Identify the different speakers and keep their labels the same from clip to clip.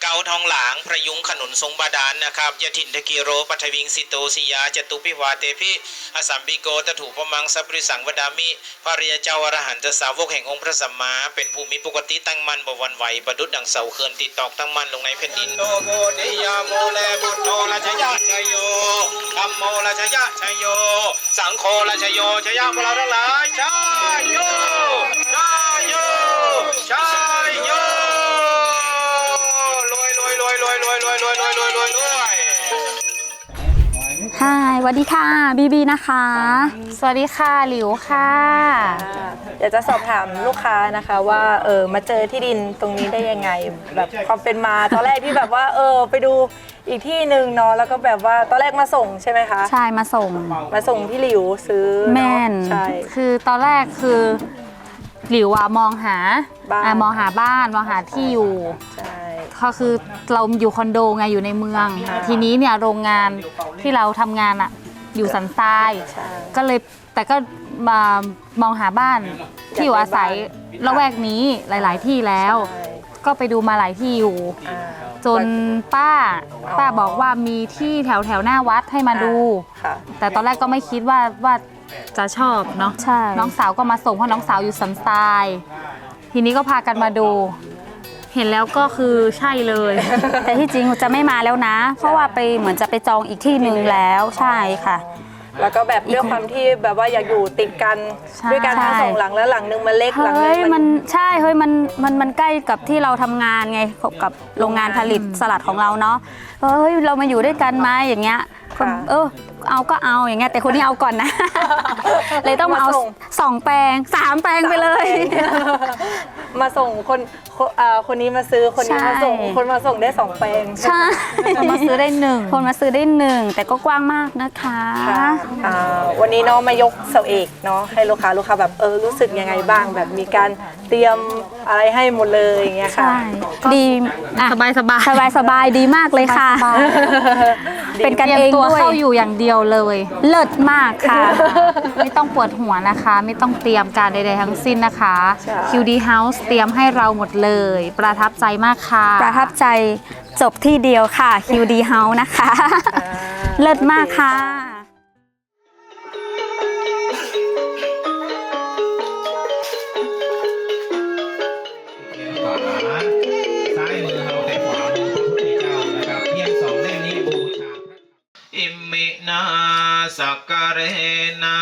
Speaker 1: เกาทองหลางพระยุงขนุนทรงบาดาลนนะครับยะถินทกิโรปัทวิงสิโตสิยาจตุพิวาเตพิอสัมปิโกตถูปมังสัพริสังวดามิพระริยเจ้าอรหันตสาวกแห่งองค์พระสัมมา เป็นภูมิปกติตั้งมั่นบวรไหวประดุดดังเสาเขื่อนติดตอกตั้งมั่นลงในแผ่นดินโนโมนิยาโมแลพุทโธราชยะชยโยธัมโมราชยะชยโย สังโฆราชโยชยะพวกเราทั้งหลายชายโย รวยรวยรวยรวยรวยรวยรวย
Speaker 2: ฮายสวัสดีค่ะบีบีนะคะ
Speaker 3: สวัสดีค่ะหลิวค่ะ
Speaker 4: เดี๋ยวจะสอบถามลูกค้านะคะว่าเออมาเจอที่ดินตรงนี้ได้ยังไง แบบความเป็นมาตอนแรกที่แบบว่าเออไปดูอีกที่หนึ่งเนาะแล้วก็แบบว่าตอนแรกมาส่งใช่ไหมคะ
Speaker 2: ใช่มาส่ง
Speaker 4: มาส่งที่หลิวซื้อเอะ
Speaker 2: แม่น
Speaker 4: ใช่
Speaker 3: คือตอนแรกคือหลิวอะมองหา
Speaker 4: บ้าน
Speaker 3: อะมองหาบ้านมองหาที่อยู่
Speaker 4: ใช่
Speaker 3: ก็คือเราอยู่คอนโดไงอยู่ในเมือง ทีนี้เนี่ยโรงงานที่เราทำงานอะอยู่สันทราย
Speaker 4: ใช่
Speaker 3: ก็เลยแต่ก็มามองหาบ้านที่อยู่อาศัยละแวกนี้หลาย ๆ ที่แล้ว
Speaker 4: ใช่
Speaker 3: ก็ไปดูมาหลายที่อยู่
Speaker 4: อ่า
Speaker 3: จนป้า ป้าบอกว่ามีที่แถวแถวๆหน้าวัดให้มาดู
Speaker 4: ค่ะ
Speaker 3: แต่ตอนแรกก็ไม่คิดว่าว่าจะชอบเนาะ
Speaker 2: ใช่
Speaker 3: น้องสาวก็มาส่งเพราะน้องสาวอยู่สันทราย ทีนี้ก็พากันมาดู เห็นแล้วก็คือใช่เลย
Speaker 2: แต่ที่จริงจะไม่มาแล้วนะ เพราะว่าไปเหมือนจะไปจองอีกที่หนึ่งแล้วใช่ค่ะ
Speaker 4: แล้วก็แบบด้วยความที่แบบว่าอยากอยู่ติดกัน
Speaker 3: ใช่
Speaker 4: ด้วยการทั้งสองหลังแล้วหลังนึงมันเล็กหลังนึ
Speaker 2: เฮ้ย
Speaker 4: ง
Speaker 2: มันใช่เฮ้ยมันมันมันใกล้กับที่เราทำงานไงกับโรงงานผลิตสลัดของเราเนาะเฮ้ยเรามาอยู่ด้วยกันไหมอย่างเงี้ยคนเออ เอาก็เอาอย่างเงี้ยแต่คนนี้เอาก่อนนะ เลยต้องมาเอาสองแปลงสามแปลงไปเลย
Speaker 4: มาส่งคนคนอ่าคนนี้มาซื้อคนนี้มาส่ง
Speaker 2: ใช่
Speaker 4: คนมาส่งได้สองแปลง
Speaker 2: ใช่
Speaker 3: คนมาซื้อได้หนึ่ง
Speaker 2: คนมาซื้อได้หนึ่งแต่ก็กว้างมากนะคะ
Speaker 4: ค่ะอ่าวันนี้เนาะมายกเสาเอกเนาะให้ลูกค้าลูกค้าแบบเออรู้สึกยังไงบ้าง แบบมีการเตรียมอะไรให้หมดเลยอย่างเงี้ยค่ะ
Speaker 2: ใช่ดีอะ
Speaker 3: สบายสบาย
Speaker 2: สบายสบายดีมากเลยค่ะ เป็นกัน
Speaker 3: เตรียม
Speaker 2: เอง
Speaker 3: ตัว
Speaker 2: ด้วย
Speaker 3: เข้าอยู่อย่างเดียวเลย
Speaker 2: เลิศมากค่ะ
Speaker 3: ไม่ต้องปวดหัวนะคะ ไม่ต้องเตรียมการใดๆทั้งสิ้นนะคะ
Speaker 4: ใช่
Speaker 3: QD House เตรียมให้เราหมดเลย ประทับใจมากค่ะ
Speaker 2: ประทับใจจบที่เดียวค่ะ QD House นะคะ
Speaker 4: อ่า
Speaker 2: เลิศมากค่ะ
Speaker 1: นาสักการเรนา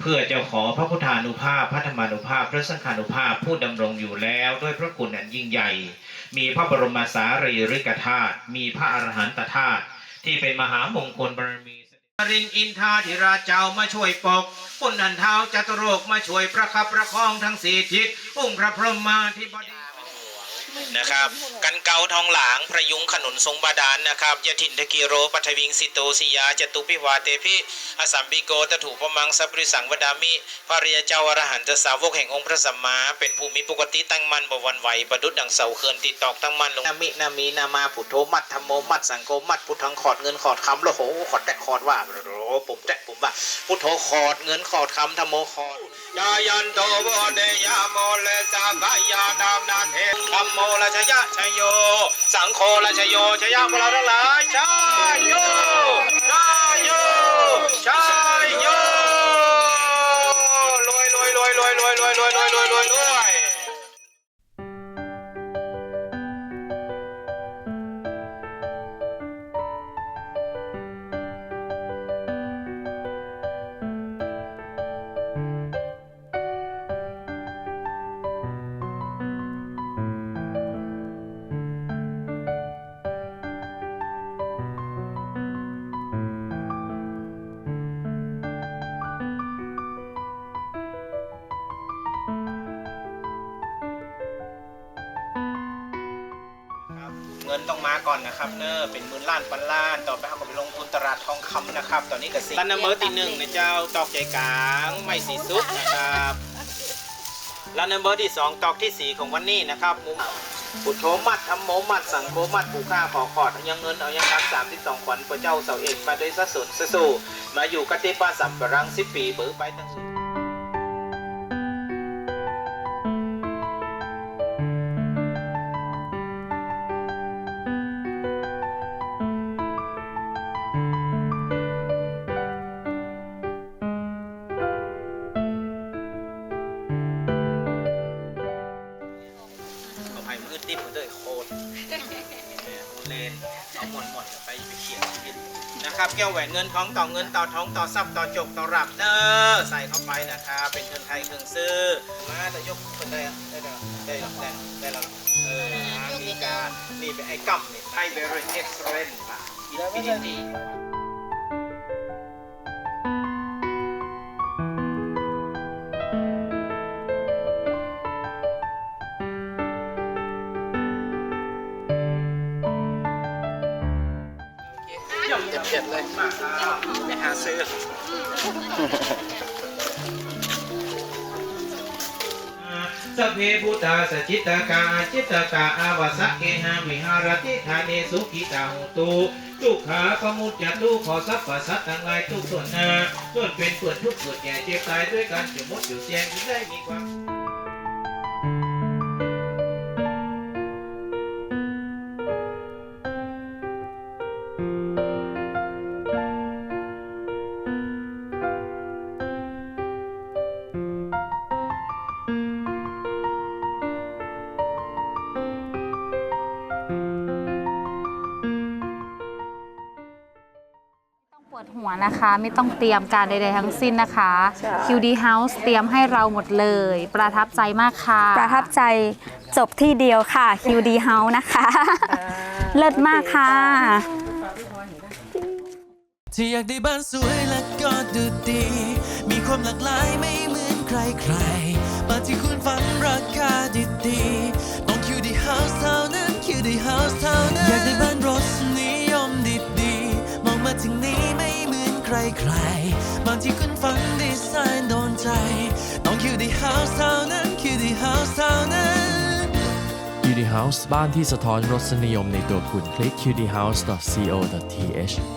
Speaker 1: เพื่อจะขอพระพุทธานุภาพพระธรรมานุภาพ พระสังฆานุภาพผู้ดำรงอยู่แล้วด้วยพระคุณอันยิ่งใหญ่ มีพระบรมสารีริกธาตุมีพระอรหันตธาตุที่เป็นมหามงคลบารมีรินอินทาธิราชเจ้ามาช่วยปกปุณนันเท้าจัตุโรกมาช่วยประคับประคองทั้งสี่ทิศ องค์พระพรหมาธิบดี นะครับกันเกาทองหลางพระยุงขนุนทรงบาดาลนะครับยะถินทกิโรปัทวิงสิโตสิยาจตุพิวาเตพิอสัมปิโกตถูปมังสัพริสังวดามิพระริยเจ้าอรหันตสาวกแห่งองค์พระสัมมาเป็นภูมิปกติตั้งมั่นบวรไหวประดุดดังเสาเขื่อนติดตอกตั้งมั่นลงนามินามีนามาพุทโธมัดธรรมโมมัดสังโฆมัดพุทธังขอดเงินขอดคำแล้วโหขอดแตะขอดว่าโอ้โหผมแตะผมว่าพุทโธขอดเงินขอดคำธรรมโมขอดยายันโตโวเนยาโมเลสา กายาดามนาเทธรรมโมราชยะชยโย สังโฆราชโยชยะพวกเราทั้งหลายชายโยชายโยชายโยรวยรวยรวยรวยรวยรวยรวยรวยรวยรวย นต้องมาก่อนนะครับเนอะเป็นหมื่นล้านพันล้านต่อไปเขาก็ไปลงทุนตลาดทองคำนะครับ ตอนนี้ก็สิล้านนำเบอร์ที่หนึ่งนะเจ้าตอกใจกลางไม่สีซุปนะครับล้านนเบอร์ที่สองตอกที่สี่ของวันนี้นะครับมุมปุถโธมัดทำโมมัด สังโฆมัดผูค่าขอขอดเอายังเงินเอายังรักสามสิบสองขวัญพระเจ้าเสาเอกมาด้วยสะสนสะสู่มาอยู่กติป้าสัมปรังสิบปีเบือไปตั้ง
Speaker 4: ค
Speaker 1: นะครับแก้วแหวนเงินทองต่อเงินต่อทองต่อทรัพย์ต่อจกต่อรับเด้อใส่เข้าไปนะครับเป็นเงินไทยเครื่องซื้อมาแต่ยกคนได้อะได้แล้วได้แล้วได้ได้แล้วเออมีการนี่เป็นไอ้กัมนี่ไทยเบรเอ็กซ์เรนต์อินฟินิตี้ เผ็ดเลยมากครับไปหาซื้อสัพเพพุทธาสจิตตกาจิตตกาอาวาสะเกหาวิหารติธาเนสุขิตาหุตุทุกขาปมุจจตุขอสัพพสัตทั้งหลายทุกส่วนนาส่วนเป็นส่วนทุกข์ส่วนแก่เจ็บตายด้วยกันจะมดอยู่แจ้งได้มีความ
Speaker 3: หัวนะคะ ไม่ต้องเตรียมการใดๆทั้งสิ้นนะคะ
Speaker 4: ใช่
Speaker 3: QD House เตรียมให้เราหมดเลย ประทับใจมากค่ะ
Speaker 2: ประทับใจจบที่เดียวค่ะ QD House นะคะ เลิศมากค่ะ
Speaker 5: ที่อยากได้บ้านสวยและก็ดูดี มีความหลากหลายไม่เหมือนใครใครๆบ้านที่คุณฝันราคาดีๆ ใครใครๆบ้านที่คุณฝันดีไซน์โดนใจ ต้องคิวดีเฮาส์เท่านั้นคิวดีเฮาส์เท่านั้น
Speaker 6: QD House บ้านที่สะท้อนรสนิยมในตัวคุณคลิก qdhouse.co.th